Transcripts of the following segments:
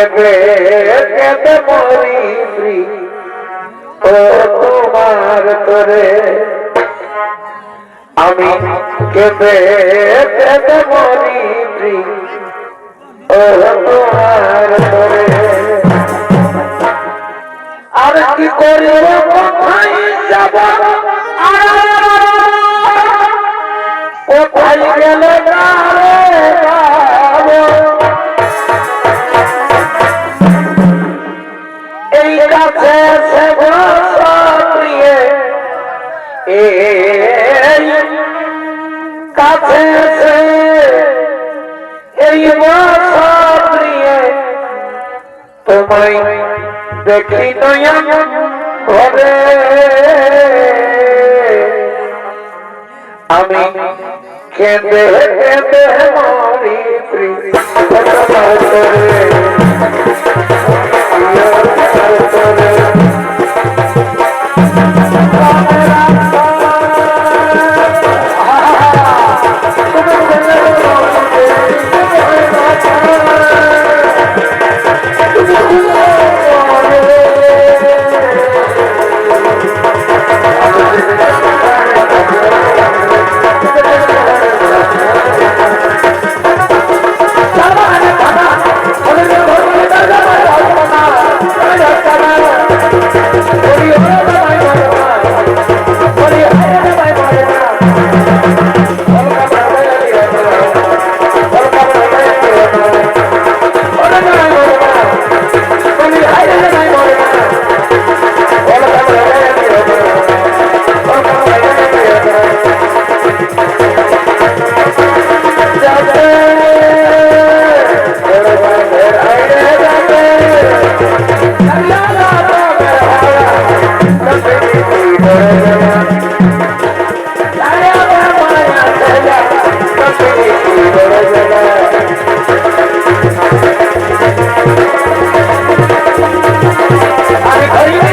কেঁদে কেঁদে মরি ও তোমার করে আমি কেঁদে কেঁদে মরি দেখি নয়ন ভরে আমি কেঁদে কেঁদে মরি আমি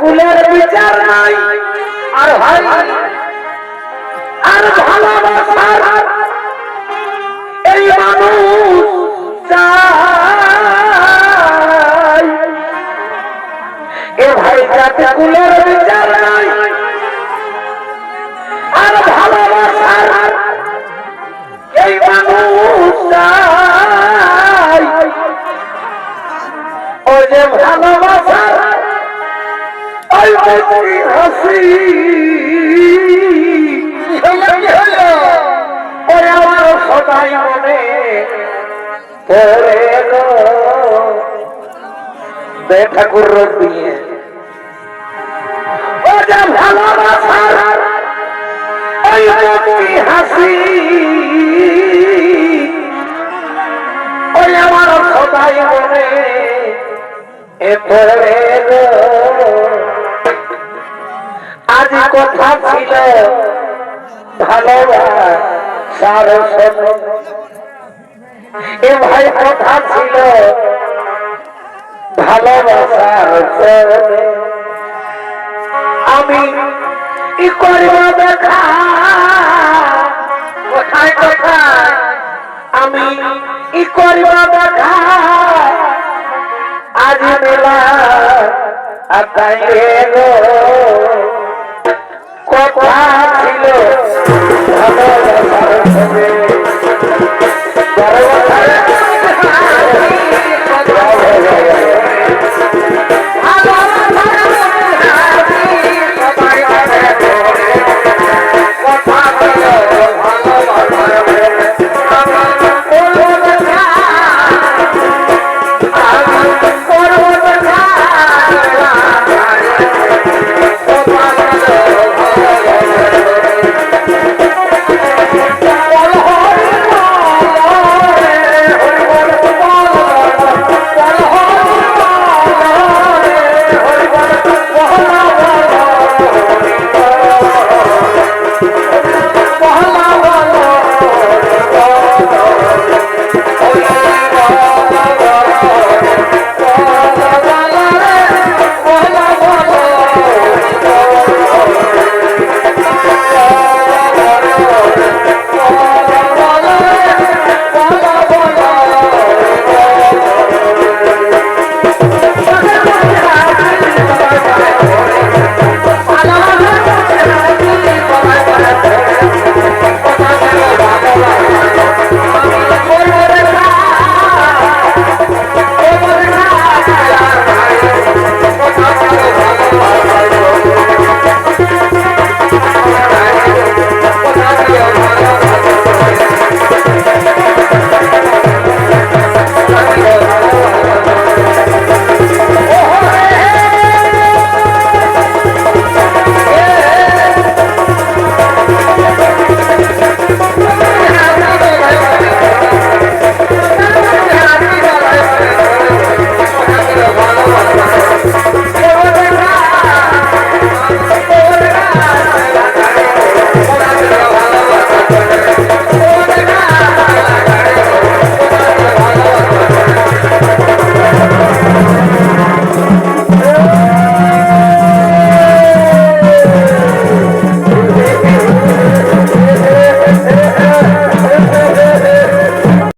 কুলের বিচার নাই। আর ভাই, আর ভালোবাসার এই মানুষ এ ভাই জাতি কুলের বিচার নাই, আর ভালোবাসার এই মানুষ চাই। ও যে ওই মুখি হাসি ওই আমার সদাই মনে পড়ে গো ঠাকুর দিয়ে ও যে ভালোবাসার ওই হাসি ওই আমার সদাই মনে এ কথা ছিল। ভালোবাসার ভাই কথা ছিল আমি কি করিব দেখা? কোথায় কোথায়? আমি কি করিব দেখা? আজ মেলা আগাইয়ে Bye.